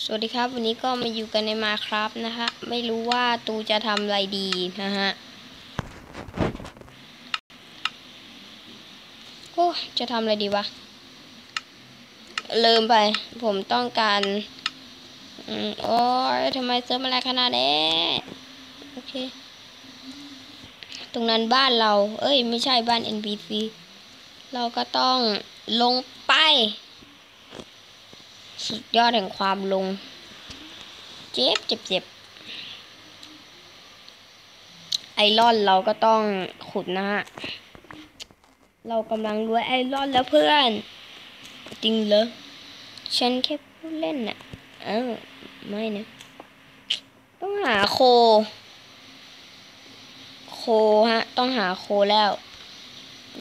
สวัสดีครับ วันนี้ก็มาอยู่กันในมาครับนะฮะไม่รู้ว่าตูจะทำอะไรดีนะฮะโอ้จะทำอะไรดีวะลืมไป ผมต้องการอืมโอ้ยทำไมเซิร์ฟมาแรงขนาดนี้โอเค ตรงนั้นบ้านเรา เอ้ย ไม่ใช่บ้าน NPC เราก็ต้องลงไป สุดยอดแห่งความลง เจ็บเจ็บเจ็บไอรอนเราก็ต้องขุดนะฮะ เรากำลังรวยไอรอนแล้วเพื่อน จริงเหรอ ฉันแค่พูดเล่นน่ะ เออ ไม่นะ ต้องหาโค โคฮะ ต้องหาโคแล้ว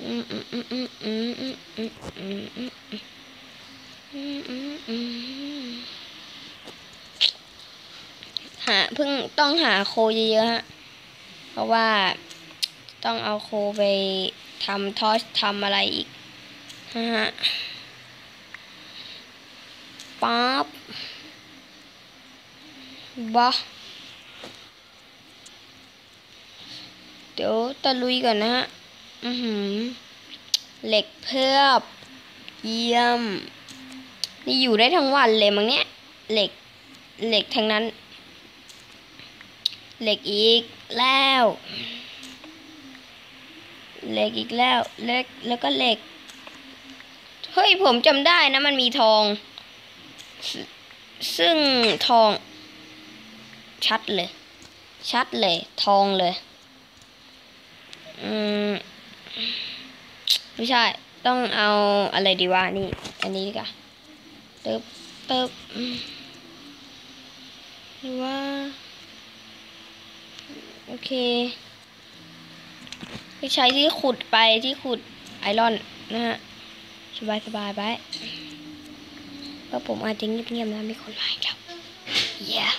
อืมอืมอืมอืมอืมอืมอืมอืมอืมอืมอืมอืม หาเพิ่งต้องหาโคเยอะๆฮะ เพราะว่าต้องเอาโคไปทำทอสทำอะไรอีกนะฮะป๊อบบบะเดี๋ยวตะลุยก่อนนะฮะ อือหือ เหล็กเพิ่มเยี่ยม นี่อยู่ได้ทั้งวันเลยมั้งเนี่ยเหล็กเหล็กทั้งนั้น เหล็กอีกแล้วเหล็กอีกแล้วเหล็กแล้วก็เหล็กเฮ้ยผมจำได้นะมันมีทองซซึ่งทอง ชัดเลย ชัดเลย ทองเลย อืม ไม่ใช่ ต้องเอาอะไรดีวะนี่ อันนี้ดีกว่า เติบเติบหรือว่า โอเคไปใช้ที่ขุดไปที่ขุดไอรอนนะฮะ สบายสบายไปเพราะผมอาจจะเงียบๆนะมีคนมาอีกแล้ว yeah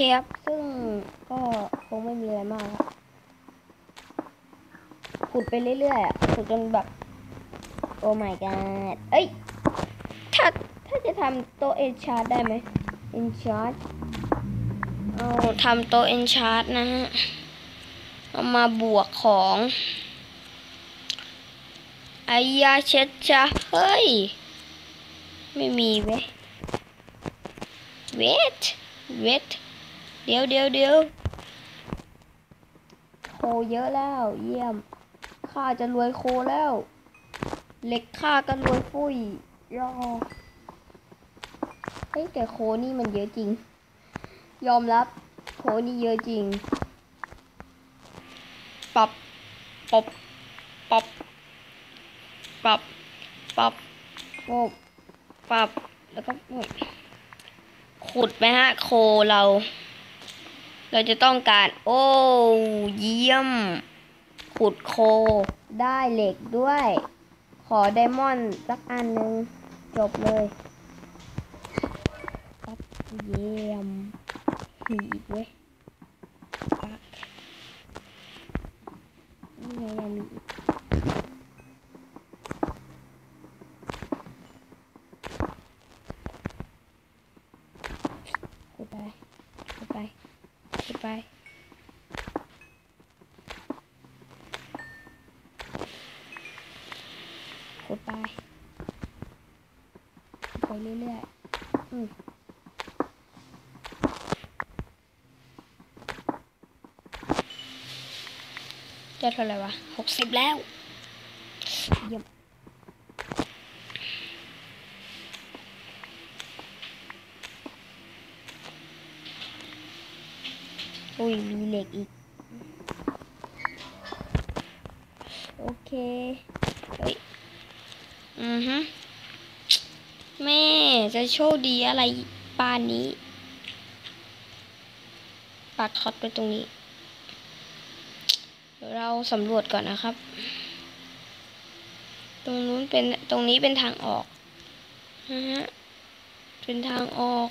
เคครับ ซึ่งก็คงไม่มีอะไรมากครับขุดไปเรื่อยๆอะขุดจนแบบ โอ้ my god เอ้ย ถ้าถ้าจะทำโต๊ะเอนชาร์ดได้ไหมเอนชาร์ดเอาทำโต๊ะเอนชาร์ดนะฮะ เอามาบวกของไอ้ยาเช็ดจ้ะเฮ้ย ไม่มีเว้ย wait wait เดี๋ยวเดี๋ยวเดี๋ยวโคเยอะแล้ว เยี่ยมข้าจะรวยโคแล้วเหล็กข้าก็รวยฟุ้ยยอเฮ้ยแต่โคนี่มันเยอะจริง ยอมรับ โคนี่เยอะจริงปับปับปับปับปับโอ้ปับแล้วก็ขุดไหมฮะ โคเรา เราจะต้องการ โอ้ เยี่ยม ขุดโค ได้เหล็กด้วย ขอไดมอนด์สักอันหนึ่งจบเลยปั๊บเยี่ยมมีอีกเว้ยปักนี่ไงยังมีอีกขุดไปขุดไปขุดไป ขุดไปขุดไปเรื่อยๆอืม จะเท่าไหร่วะหกสิบแล้วเยี่ยมอุ้ยมีเหล็กอีก โอเค เฮ้ย อือฮึแม่จะโชคดีอะไรปานนี้ ปักท็อตไปตรงนี้ เราสำรวจก่อนนะครับ ตรงนู้นเป็นตรงนี้เป็นทางออกนะฮะเป็นทางออก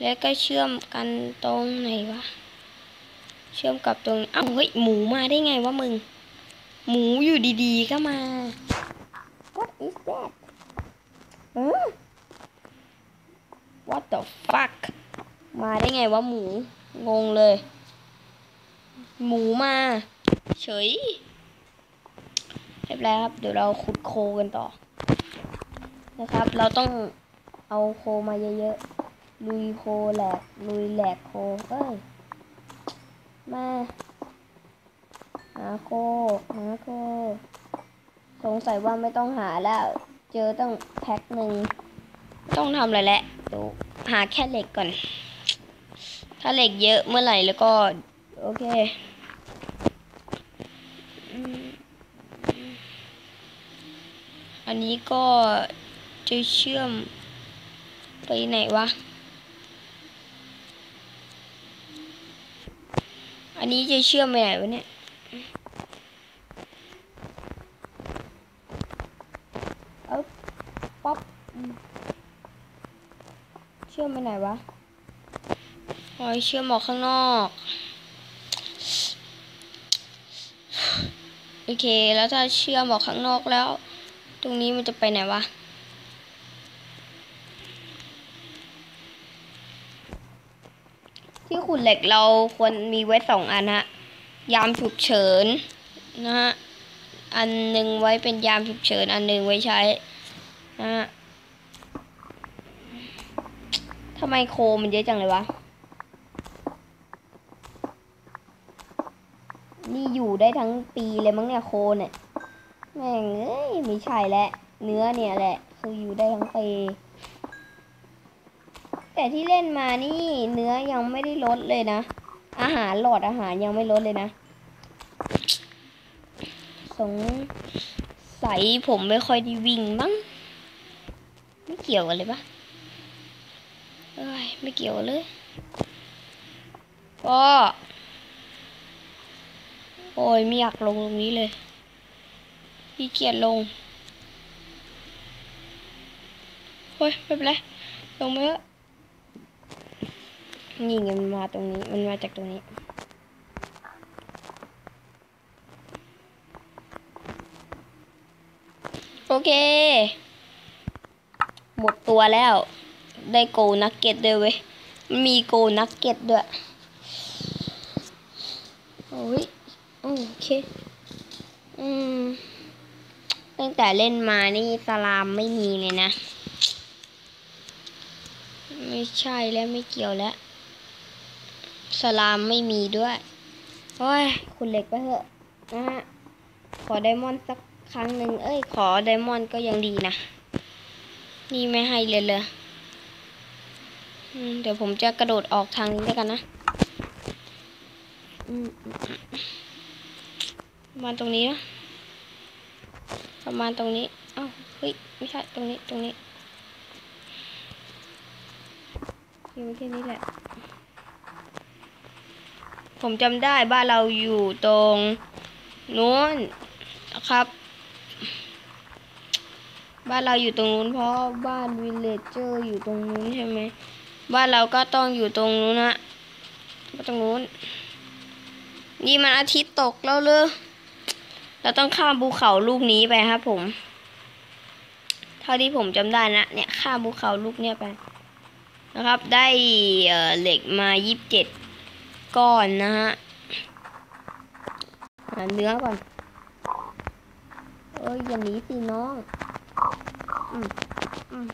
แล้วก็เชื่อมกันตรงไหนวะ เชื่อมกับตรงอ้าวเฮ้ยหมูมาได้ไงวะมึง หมูอยู่ดีๆก็มา What is that เออ What the fuck มาได้ไงวะหมู งงเลย หมูมา เฉยเรียบร้อยครับ เดี๋ยวเราขุดโคกันต่อ นะครับ เราต้องเอาโคมาเยอะๆ ลุยโคแหลก ลุยแหลกโคเอ้ย มา หาโค หาโค สงสัยว่าไม่ต้องหาแล้ว เจอตั้งแพ็คหนึ่ง ต้องทำอะไรแหล้วเดี๋ยวหาแค่เหล็กก่อน ถ้าเหล็กเยอะเมื่อไหร่แล้วก็ โอเคอันนี้ก็จะเชื่อมไปไหนวะ อันนี้จะเชื่อมไปไหนวะเนี่ย เอ้าป๊อปเชื่อมไปไหนวะอ๋อเชื่อมออกข้างนอก โอเค แล้วถ้าเชื่อมออกข้างนอกแล้ว ตรงนี้มันจะไปไหนวะที่ขุดเหล็กเราควรมีไว้สองอันฮะ ยามฉุกเฉินนะฮะ อันหนึ่งไว้เป็นยามฉุกเฉิน อันหนึ่งไว้ใช้นะฮะทำไมโคมันเยอะจังเลยวะ นี่อยู่ได้ทั้งปีเลยมั้งเนี่ยโคเนี่ยแม่งเอ้ยไม่ใช่แหละเนื้อเนี่ยแหละ คืออยู่ได้ทั้งปีแต่ที่เล่นมานี่เนื้อยังไม่ได้ลดเลยนะ อาหารหลอดอาหารยังไม่ลดเลยนะ สงสัยผมไม่ค่อยได้วิ่งบ้างไม่เกี่ยวกันเลยปะเอ้ยไม่เกี่ยวเลยก็ โอ้ยไม่อยากลงตรงนี้เลยพี่เกียจลงโอ้ยไม่เป็นไรลงมาเถอะนี่ไงมันมาตรงนี้ มันมาจากตรงนี้โอเค หมดตัวแล้ว ได้โกนักเก็ตด้วยเว้ย มีโกนักเก็ตด้วย โอ้ย โอเค อืม ตั้งแต่เล่นมานี่สลามไม่มีเลยนะ ไม่ใช่แล้วไม่เกี่ยวแล้วสลามไม่มีด้วยโอ้ยคุณเหล็กไปเถอะนะฮะ ขอไดมอนด์สักครั้งหนึ่งเอ้ย ขอไดมอนด์ก็ยังดีนะ นี่ไม่ให้เลยเลยเดี๋ยวผมจะกระโดดออกทางนี้แล้วกันนะ อืม ประมาณตรงนี้นะประมาณตรงนี้เอ้าเฮ้ยไม่ใช่ตรงนี้ตรงนี้อยู่แค่นี้แหละ ผมจำได้บ้านเราอยู่ตรงนู้นนะครับ บ้านเราอยู่ตรงนู้นเพราะบ้านวิลเลจเจอร์อยู่ตรงนู้นใช่ไหมบ้านเราก็ต้องอยู่ตรงนู้นนะตรงนู้น นี่มันอาทิตย์ตกแล้วเลย เราต้องข้ามภูเขาลูกนี้ไปครับผม เท่าที่ผมจำได้นะ เนี่ยข้ามภูเขาลูกเนี้ยไป นะครับ ได้เหล็กมายี่สิบเจ็ดก้อนนะฮะหาเนื้อก่อน เอ้ยอย่าหนีสิน้อง อืมอืม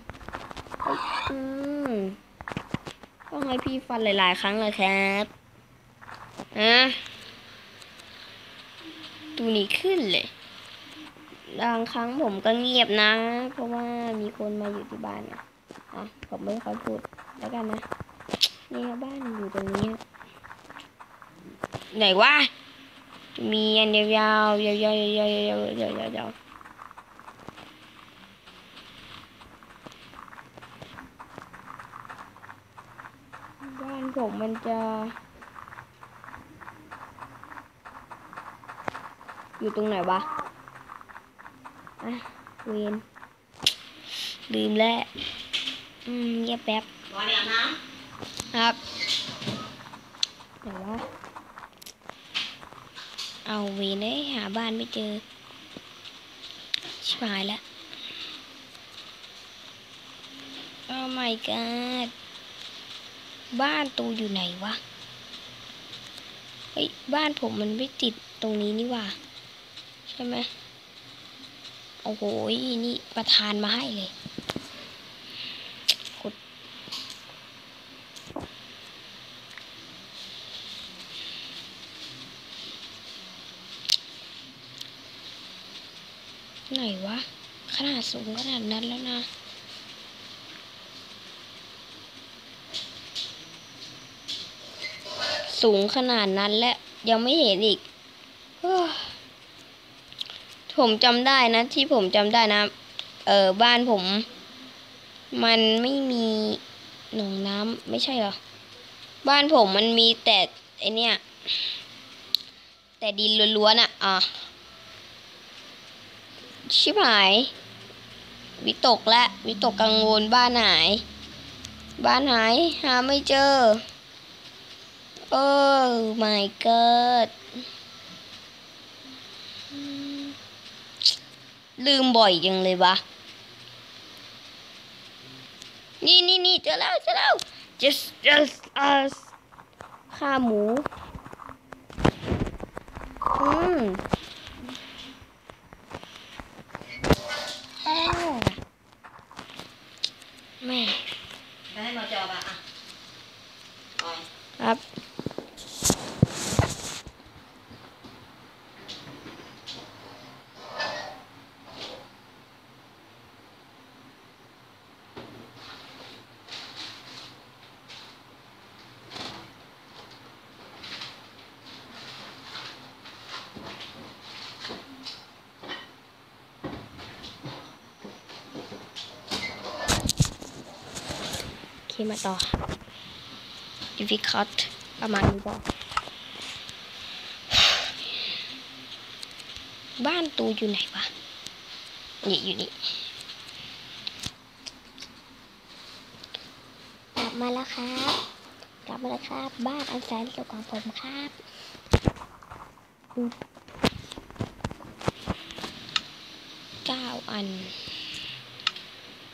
อืมต้องให้พี่ฟันหลาย ๆ ครั้งเลยครับอะ ตูนี้ขึ้นเลยบางครั้งผมก็เงียบนะ เพราะว่ามีคนมาอยู่ที่บ้านนะอะผมไม่ค่อยพูดแล้วกันนะนี่บ้านอยู่ตรงนี้ไหนวะมีอันยาวๆยาวๆยาวๆยาวๆยาวๆยาวๆยาวๆบ้านผมมันจะ อยู่ตรงไหนวะอะเวนลืมแล้ว อืมเงียบแป๊บรอเดี๋ยวนะครับไหนวะเอาวีนเลยหาบ้านไม่เจอ ชิบหายแล้วโอ้ my god บ้านตูอยู่ไหนวะ เฮ้ย บ้านผมมันไม่ติดตรงนี้นี่หว่าใช่ไหมโอ้โห นี่ประธานมาให้เลยขุดไหนวะ ขนาดสูงขนาดนั้นแล้วนะสูงขนาดนั้นและ ยังไม่เห็นอีกอ ผมจำได้นะ ที่ผมจำได้นะ เออบ้านผม มันไม่มีหนองน้ำไม่ใช่เหรอ บ้านผมมันมีแต่ไอเนี้ยแต่ดินล้วนๆอะอะชิบหาย วิตกและวิตกกังวลบ้านหาย บ้านหาย หาไม่เจอ โอ้ my god อืม ลืมบ่อยจังเลยวะ นี่นี่นี่เจอแล้วเจอแล้ว just just us ข้าหมู อืมอ้าวแม่ไปให้มาจอบอะอะออยครับ โอเคมาต่อ difficult ประมาณนี้บอกบ้านตูอยู่ไหนวะ นี่อยู่นี่ กลับมาแล้วครับ กลับมาแล้วครับ บ้านอันแสนสุขของผมครับอืมเก้าอัน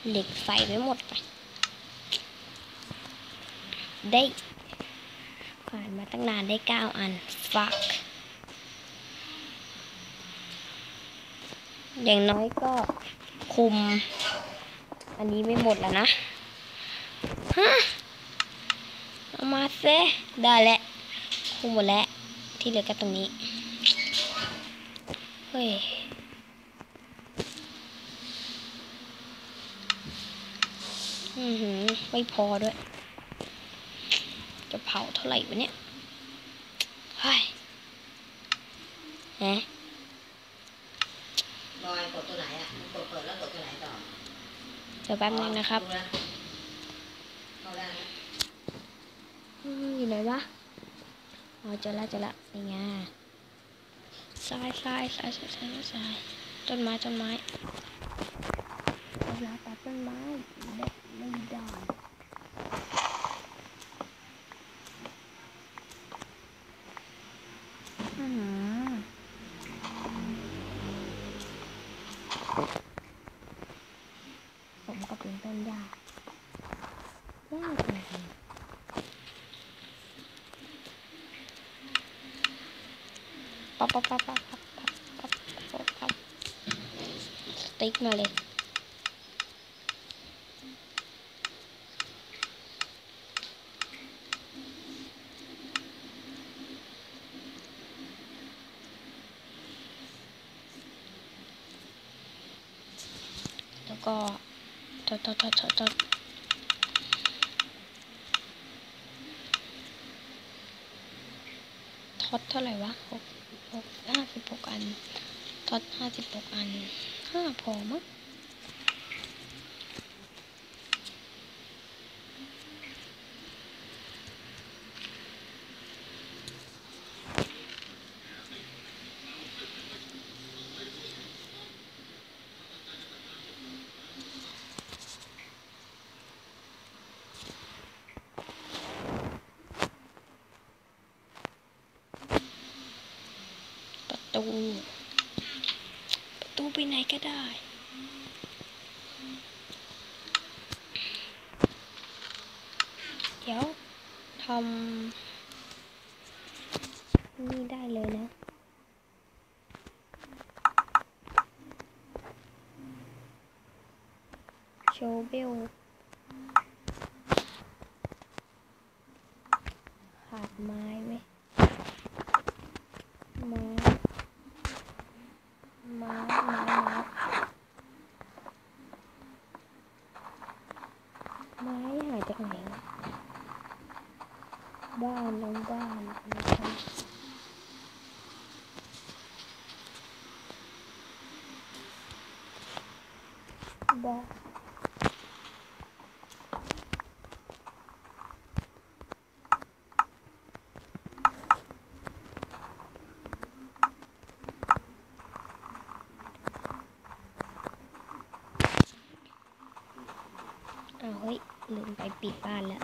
เหล็กใส่ไปหมดไป ได้ผ่านมาตั้งนานได้เก้าอัน ฟัก อย่างน้อยก็คุม อันนี้ไม่หมดแล้วนะ ฮะ เอามาเซได้แล้ว คุมหมดแล้ว ที่เหลือก็ตรงนี้ เฮ้ยอือหือ ไม่พอด้วย จะเผาเท่าไหร่วะเนี่ยเฮ้ยฮะบอยกดตัวไหนอะกดเปิดแล้วกดตัวไหนต่อเดี๋ยวแป๊บนึงนะครับดูแลเข้าได้นะอืมอยู่ไหนวะอ๋อเจอละเจอละนี่ไงทรายทรายทรายทรายทรายทรายต้นไม้ต้นไม้เวลาตัดต้นไม้เด็ดไม่ได้อืมผมก็เป็นต้นหญ้ายากจริงๆ ปั๊บปั๊บปั๊บปั๊บปั๊บปั๊บปั๊บปั๊บสติ๊กมาเลยแล้วก็ทอดทอดทอดทอดทอดทอดเท่าไหร่วะหก หกห้าสิบหกอันทอดห้าสิบหกอันห้าพอมั้ง Joe Bill. Hạt mai mấy má má má má máy hai chẳng hạn. Ba nông ba. ลืมไปปิดบ้านแล้ว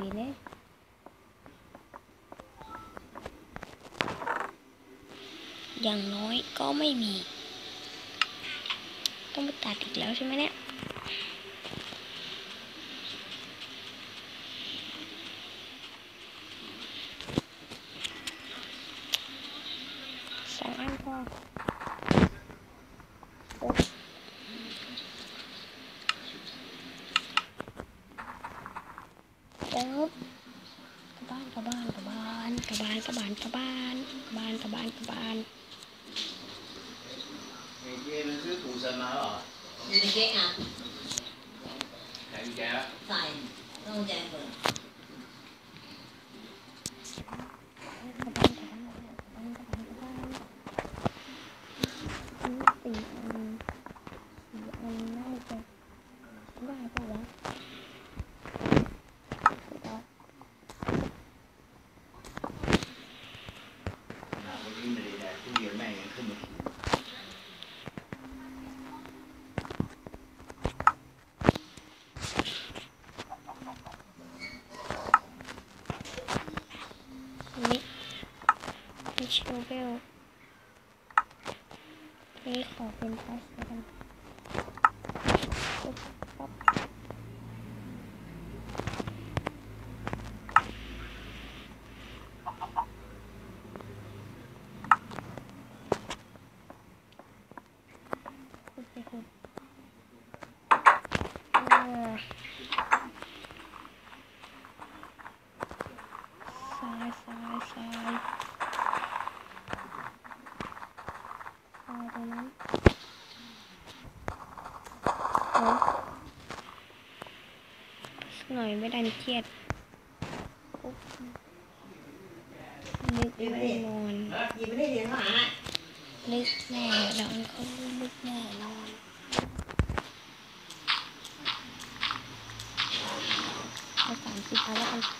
Mine. Dạng nói có mấy mì. Không biết tạt thịt lão chứ mấy nè. โนเบลนี่ขอเป็นพาสกัน หน่อยไม่ดันเครียดนึกนอนอนึกแม่ได้เรียนหมานึกแม่นอนเขานึกแน่นอนภามาอัแล้วกัน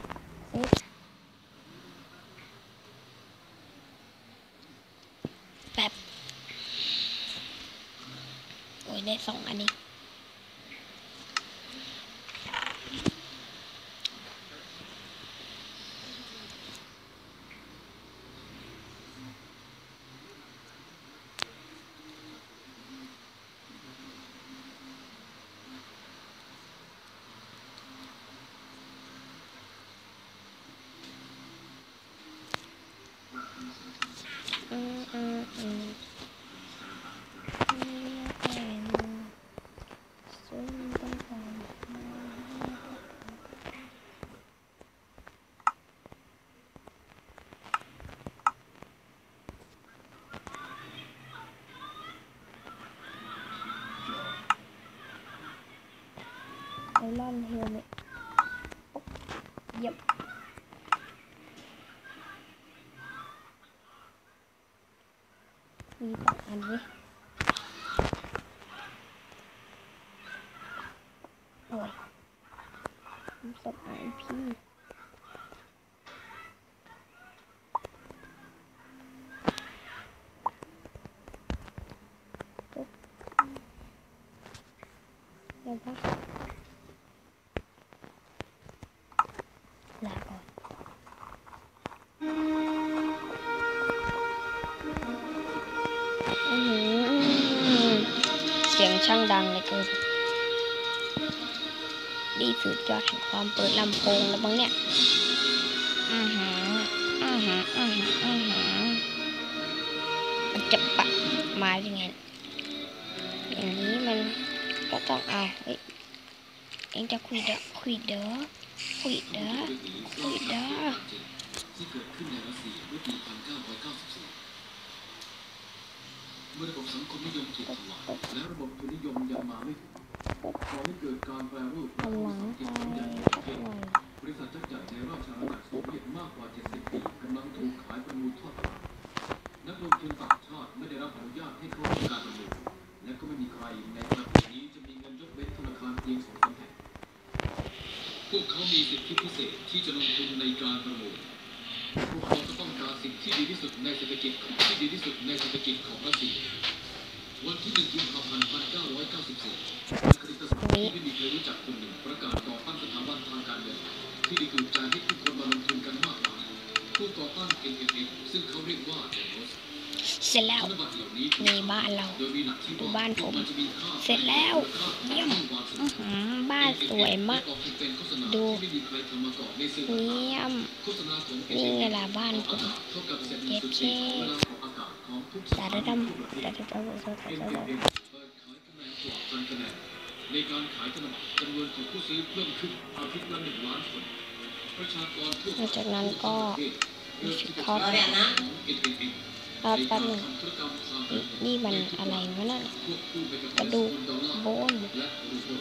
ได้สองอันนี้ อืมอืมอืมอืมซึ่งต้องการ ไอรอนเฮลเมตเย็บ ช่างดังเลยเกินดีสุดยอดแห่งความเปิดลำโพงแล้วบ้างเนี่ยอือหืออือหืออือหืออือหือมันจะปะมายังไงอย่างนี้มันก็ต้องเอาเฮ้ยเองจะคุยเด้อคุยเด้อคุยเด้อคุยเด้อที่ เกิดขึ้นในรัสเซียเมื่อระบบสังคมนิยมถูกทำลายและระบบทุนนิยมยังมาไม่ถึงก่อให้เกิดการแปรรูปทำหลังกิจขนาดใหญ่ในปสัระเทศหน่อยบริษัทยักษ์ใหญ่ในราชอาณาจักรโซเวียตมากกว่า 70 ปีกำลังถูกขายประมูลทอดตลาดนักลงทุนต่างชาติไม่ได้รับอนุญาตให้เข้าร่วมการประมูลและก็ไม่มีใครในประเทศนี้จะมีเงินยกเว้นธนาคารเพียงสองสามแห่งพวกเขามีสิทธิพิเศษที่จะลงทุนในการประมูล สิ่งที่ดีที่สุดในเศรษฐกิจของที่ดีที่สุดในเศรษฐกิจของรัสเซียวันที่1กุมภาพันธ์1994นักคณิตศาสตร์ที่ไม่มีใครรู้จักคนหนึ่งประกาศก่อตั้งสถาบันทางการเงินที่ได้ถูกใจให้ทุกคนมาลงทุนกันมากมายผู้ก่อตั้ง NMX ซึ่งเขาเรียกว่าเดโนส เสร็จแล้วธนบัตรเหล่านี้นี่บ้านเราโดยมีหลักที่ดูบ้านผมจะมีค่าเสร็จแล้วเยี่ยมอื้อหือบ้านสวยมาก ดูไม่มีใครทำมาก่อนในสื่อเยี่ยมโฆษณาของนี่ไงล่ะบ้านผมเท่ากับเศษเย็ดสุดเคสี่ของเวลาของอากาศของทุกสแต่ถาระบันดทั่วประเทำแต่ศระดำแต่ระเอ็มดำเอ็มเปิดขายคะแนนกว่าพันคะแนนในการขายธนบัตรจำนวนของผู้ซื้อเพิ่มขึ้นอาทิตย์ละหนึ่งล้านคนประชากรทั่วหลังจากนั้นก็มีชุดคอสเราแบบนะ รอแป๊บหนึงนี่มันอะไรวะนั่นน่ะกระดูกโบนและรู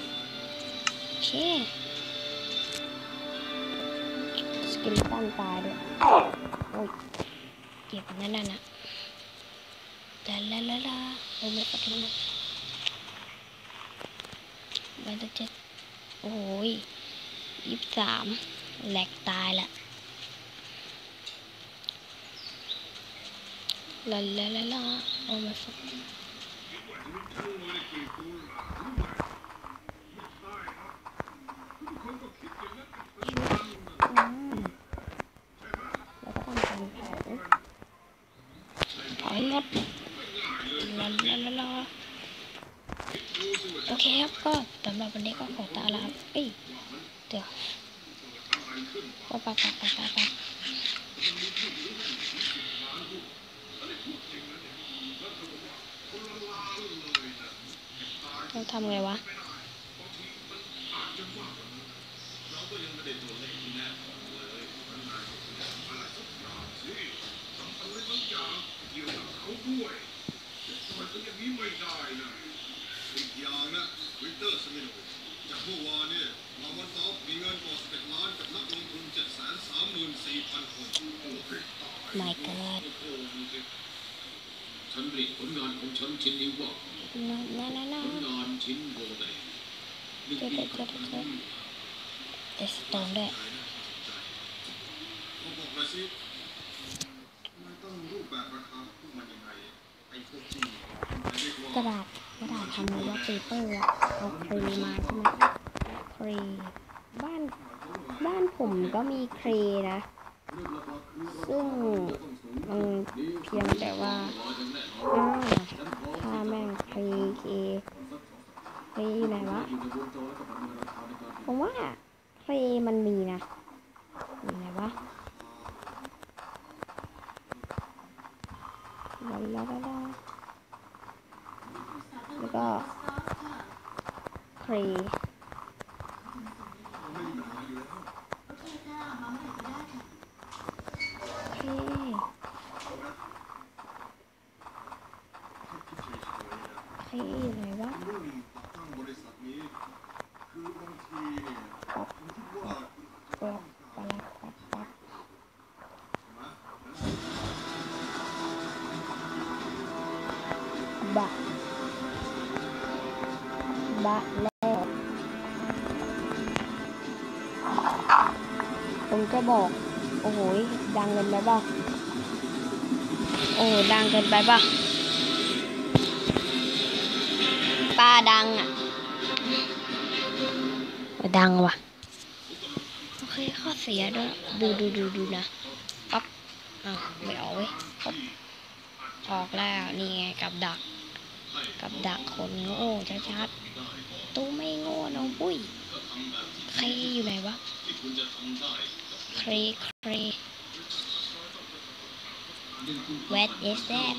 โอเคสกิลตันตายด้วยโอ้ยเก็บนั่นน่ะนะลาลาลาลาโอ้ไม่กระทุนใบตะเจ็ดโอ้ยยี่สิบสามแหลกตายละ ลาลาลาลาโอ้ไม่ฟักอืมแล้วก็ทำการเผาเผาให้หมดลาลาลาลาโอเคครับก็สำหรับวันนี้ก็ขอตาลาเอ้ยเดี๋ยวไปไปไปไปไปไปเราทำไงวะอีกอย่างนะวิกเตอร์สมิโนวิชจากเมื่อวานเนี่ยมาวันซอฟมีเงินกว่า11ล้านกับนักลงทุน7 3 4 0 0 0 คนโอ้ยตาย My God โอ้โหดูสิ ฉันเรียกผลงานของฉันชิ้นนี้ว่านะนะนะนะผลงานชิ้นโบแดงเจอเจอเจอเจอเจอเอสโตนด้วยเขาบอกมาสิมันต้องรูปแบบราคาพวกมันยังไงไอ้พวกที่มันเรียกว่ากระดาษกระดาษทำเลยว่าเปเปอร์อะเอาครีมาใช่ไหมครีบ้านบ้านผมก็มีครีนะ ซึ่ง มันเพียงแต่ว่าถ้าแม่งครีเคครีไหนวะผมว่าครีมันมีนะอยู่ไหนวะลาลาลาลาแล้วก็ครี ผมจะบอก โอ้โหดังเกินไปป่ะโอ้ดังเกินไปป่ะป้าดังอะ ดังว่ะ โอเคข้อเสียด้วย ดูดูดูดูนะปั๊บอ้าวไม่ออกเว้ยปั๊บออกแล้วนี่ไงกับดัก กับดักคนโง่ชัดๆตู้ไม่โง่น้องปุ้ย ใครอยู่ไหนวะ ครเคร What is that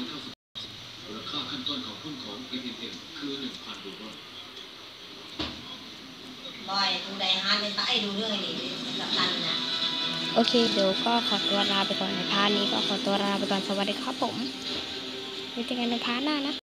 มูลค่าขั้นต้นของหุ้นของ MMM คือ1,000ดอลลาร์บอยดูไดฮาร์ดในใต้ดูเรื่องนี้กับตันนะโอเค เดี๋ยวก็ขอตัวลาไปก่อนในพาร์ทนี้ก็ขอตัวลาไปก่อนสวัสดีครับผมไว้เจอกันในพาร์ทหน้านะ